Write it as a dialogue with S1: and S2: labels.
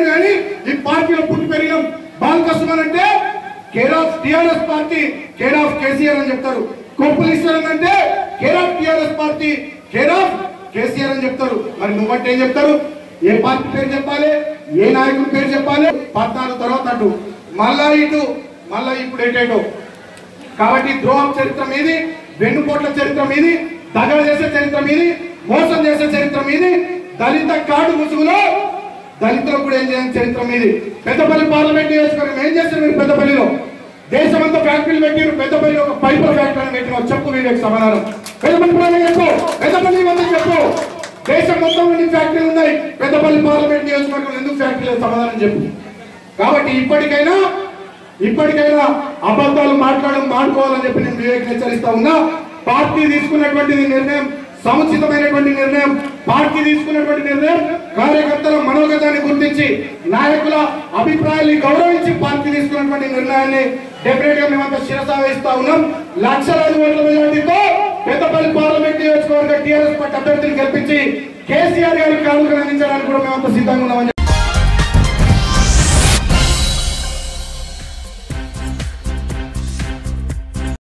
S1: లేదు కానీ ఈ పార్టీలో పుట్టి పెరిగినాం బాలకృష్ణ అంటే care of TRS party care of KCR అని చెప్తారు. కొప్పులు ఇస్తారు అంటే care of TRS party care of KCR అని చెప్తారు. మరి నువ్వంటే ఏం చెప్తారు? ఏ పార్టీ పేరు చెప్పాలి? ఏ నాయకుడి పేరు చెప్పాలి? పద్నాలుగు తర్వాత అటు. మళ్ళా ఇటు మళ్ళా ఇప్పుడు ఏటేటో కాబట్టి ద్రోహం చరిత్ర మీది వెన్నుపోట్ల చరిత్ర మీది దగడ చేసే చరిత్ర మీది మోసం చేసే చరిత్ర మీది దళిత కాడు ముసుగులో దళితులకు కూడా ఏం చేయని చరిత్ర మీది. పెద్దపల్లి పార్లమెంట్ నియోజకవర్గం ఏం చేస్తారు మీరు పెద్దపల్లిలో? దేశమంతా ఫ్యాక్టరీలు పెట్టారు పెద్దపల్లి ఒక పైపుల ఫ్యాక్టరీ పెట్టిన చెప్పు వీరికి సమాధానం. పెద్దపల్లి చెప్పు. పెద్దపల్లి మంది చెప్పు. దేశం మొత్తం ఎన్ని ఫ్యాక్టరీలు ఉన్నాయి? పెద్దపల్లి పార్లమెంట్ నియోజకవర్గం ఎందుకు ఫ్యాక్టరీలు సమాధానం చెప్పు. కాబట్టి ఇప్పటికైనా ఇప్పటికైనా అబద్ధాలు మాట్లాడడం మానుకోవాలని చెప్పి నేను వివేక్ హెచ్చరిస్తా ఉన్నా. పార్టీ తీసుకున్నటువంటి నిర్ణయం సముచితమైనటువంటి నిర్ణయం పార్టీ తీసుకున్నటువంటి నిర్ణయం కార్యకర్తల మనోగతాన్ని గుర్తించి నాయకుల అభిప్రాయాన్ని గౌరవించి పార్టీ తీసుకున్నటువంటి నిర్ణయాన్ని డెఫినెట్గా మేమంతా శిరసా వేస్తా ఉన్నాం. లక్షలాది ఓట్ల మెజార్టీతో పెద్దపల్లి పార్లమెంట్ నియోజకవర్గ టీఆర్ఎస్ పార్టీ అభ్యర్థిని గెలిపించి కేసీఆర్ గారికి కానుకలు అందించడానికి కూడా మేమంతా సిద్ధంగా ఉన్నామని